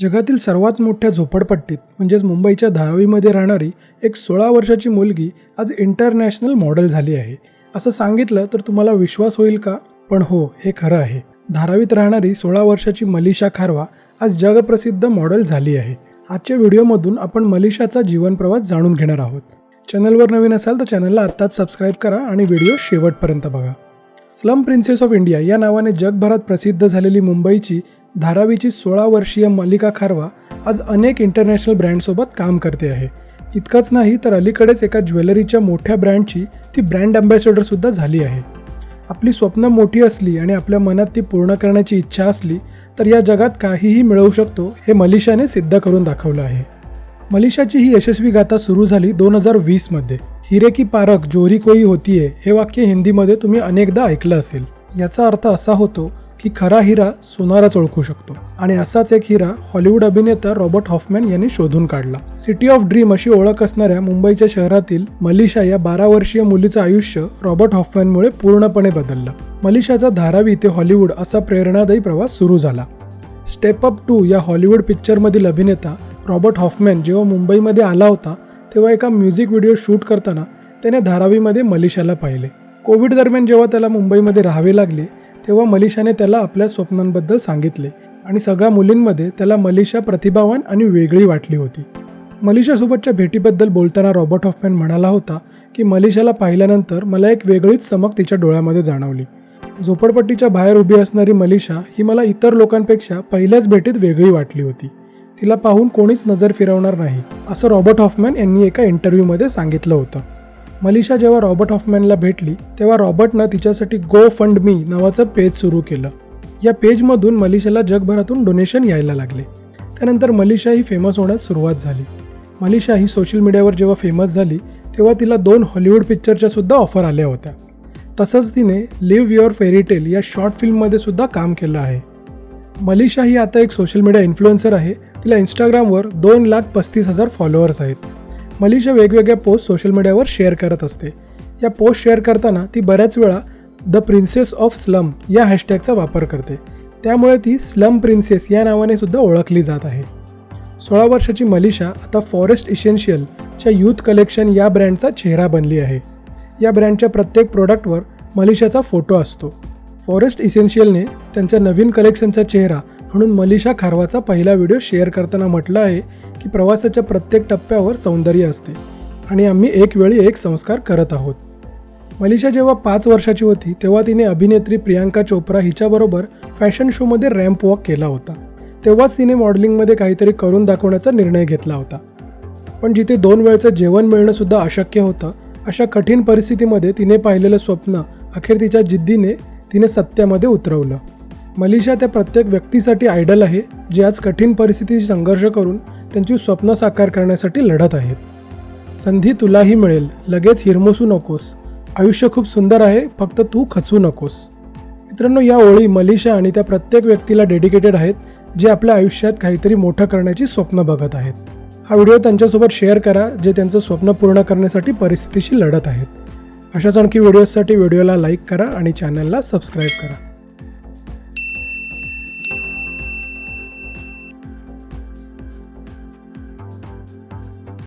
जगातील सर्वात मोठ्या झोपडपट्टीत म्हणजेच मुंबईच्या धारावीमध्ये राहणारी एक सोळा वर्षाची मुलगी आज इंटरनॅशनल मॉडेल झाली आहे. असं सांगितलं तर तुम्हाला विश्वास होईल का? पण हो हे खरं आहे. धारावीत राहणारी सोळा वर्षाची मलिशा खारवा आज जगप्रसिद्ध मॉडेल झाली आहे. आजच्या व्हिडिओमधून आपण मलिशाचा जीवनप्रवास जाणून घेणार आहोत. चॅनलवर नवीन असाल तर चॅनलला आत्ताच सबस्क्राईब करा आणि व्हिडिओ शेवटपर्यंत बघा. स्लम प्रिन्सेस ऑफ इंडिया या नावाने जगभरात प्रसिद्ध झालेली मुंबईची धारावीची सोळा वर्षीय मल्लिका खारवा आज अनेक इंटरनॅशनल ब्रँडसोबत काम करते आहे. इतकंच नाही तर अलीकडेच एका ज्वेलरीच्या मोठ्या ब्रँडची ती ब्रँड अँबॅसेडरसुद्धा झाली आहे. आपली स्वप्न मोठी असली आणि आपल्या मनात ती पूर्ण करण्याची इच्छा असली तर या जगात काहीही मिळवू शकतो हे मलिशाने सिद्ध करून दाखवलं आहे. मलिशाची ही यशस्वी गाथा सुरू झाली दोन हजार वीसमध्ये हिरे की पारख जोरी कोई होतीये हे वाक्य हिंदीमध्ये तुम्ही अनेकदा ऐकलं असेल. याचा अर्थ असा होतो की खरा हिरा सोनाराच ओळखू शकतो. आणि असाच एक हिरा हॉलिवूड अभिनेता रॉबर्ट हॉफमॅन यांनी शोधून काढला. सिटी ऑफ ड्रीम अशी ओळख असणाऱ्या मुंबईच्या शहरातील मलिशा या बारा वर्षीय मुलीचं आयुष्य रॉबर्ट हॉफमॅनमुळे पूर्णपणे बदललं. मलिशाचा धारावी ते हॉलिवूड असा प्रेरणादायी प्रवास सुरू झाला. स्टेप अप टू या हॉलिवूड पिक्चरमधील अभिनेता रॉबर्ट हॉफमॅन जेव्हा मुंबईमध्ये आला होता तेव्हा एका म्युझिक व्हिडिओ शूट करताना त्याने धारावीमध्ये मलिशाला पाहिले. कोविड दरम्यान जेव्हा त्याला मुंबईमध्ये राहावे लागले तेव्हा मलिशाने त्याला आपल्या स्वप्नांबद्दल सांगितले आणि सगळ्या मुलींमध्ये त्याला मलिशा प्रतिभावान आणि वेगळी वाटली होती. मलिशासोबतच्या भेटीबद्दल बोलताना रॉबर्ट हॉफमॅन म्हणाला होता की मलिशाला पाहिल्यानंतर मला एक वेगळीच चमक तिच्या डोळ्यामध्ये जाणवली. झोपडपट्टीच्या बाहेर उभी असणारी मलिशा ही मला इतर लोकांपेक्षा पहिल्याच भेटीत वेगळी वाटली होती. तिला पाहून कोणीच नजर फिरवणार नाही असं रॉबर्ट हॉफमॅन यांनी एका इंटरव्ह्यूमध्ये सांगितलं होतं. मलिशा जेव्हा रॉबर्ट हॉफमॅनला भेटली तेव्हा रॉबर्टनं तिच्यासाठी गो फंड मी नावाचं पेज सुरू केलं. या पेजमधून मलिशाला जगभरातून डोनेशन यायला लागले. त्यानंतर मलिशा ही फेमस होण्यास सुरुवात झाली. मलिशा ही सोशल मीडियावर जेव्हा फेमस झाली तेव्हा तिला दोन हॉलिवूड पिक्चरच्या सुद्धा ऑफर आल्या होत्या. तसंच तिने लिव्ह युअर फेरीटेल या शॉर्ट फिल्ममध्ये सुद्धा काम केलं आहे. मलिशा ही आता एक सोशल मीडिया इन्फ्लुएन्सर आहे तिला इंस्टाग्रामवर दोन लाख पस्तीस हजार फॉलोअर्स आहेत. मलिशा वेगवेगळ्या पोस्ट सोशल मीडियावर शेअर करत असते. या पोस्ट शेअर करताना ती बऱ्याच वेळा द प्रिन्सेस ऑफ स्लम या हॅशटॅगचा वापर करते. त्यामुळे ती स्लम प्रिन्सेस या नावाने सुद्धा ओळखली जात आहे. सोळा वर्षाची मलिशा आता फॉरेस्ट इसेन्शियलच्या यूथ कलेक्शन या ब्रँडचा चेहरा बनली आहे. या ब्रँडच्या प्रत्येक प्रोडक्टवर मलिशाचा फोटो असतो. फॉरेस्ट इसेन्शियलने त्यांच्या नवीन कलेक्शनचा चेहरा म्हणून मलिशा खारवाचा पहिला व्हिडिओ शेअर करताना म्हटलं आहे की प्रवासाच्या प्रत्येक टप्प्यावर सौंदर्य असते आणि आम्ही एक वेळी एक संस्कार करत आहोत. मलिशा जेव्हा पाच वर्षाची होती तेव्हा तिने अभिनेत्री प्रियांका चोप्रा हिच्याबरोबर फॅशन शोमध्ये रॅम्प वॉक केला होता. तेव्हाच तिने मॉडेलिंगमध्ये काहीतरी करून दाखवण्याचा निर्णय घेतला होता. पण जिथे दोन वेळचं जेवण मिळणंसुद्धा अशक्य होतं अशा कठीण परिस्थितीमध्ये तिने पाहिलेलं स्वप्न अखेर तिच्या जिद्दीने तिने सत्यामध्ये उतरवलं. मलिशा त्या प्रत्येक व्यक्तीसाठी आयडल आहे जे आज कठीण परिस्थितीशी संघर्ष करून त्यांची स्वप्न साकार करण्यासाठी लढत आहेत. संधी तुलाही मिळेल लगेच हिरमोसू नकोस. आयुष्य खूप सुंदर आहे फक्त तू खचू नकोस. मित्रांनो या ओळी मलिशा आणि त्या प्रत्येक व्यक्तीला डेडिकेटेड आहेत जे आपल्या आयुष्यात काहीतरी मोठं करण्याची स्वप्न बघत आहेत. हा व्हिडिओ त्यांच्यासोबत शेअर करा जे त्यांचं स्वप्न पूर्ण करण्यासाठी परिस्थितीशी लढत आहेत. अशाच आणखी व्हिडिओजसाठी व्हिडिओला लाईक करा आणि चॅनलला सबस्क्राईब करा.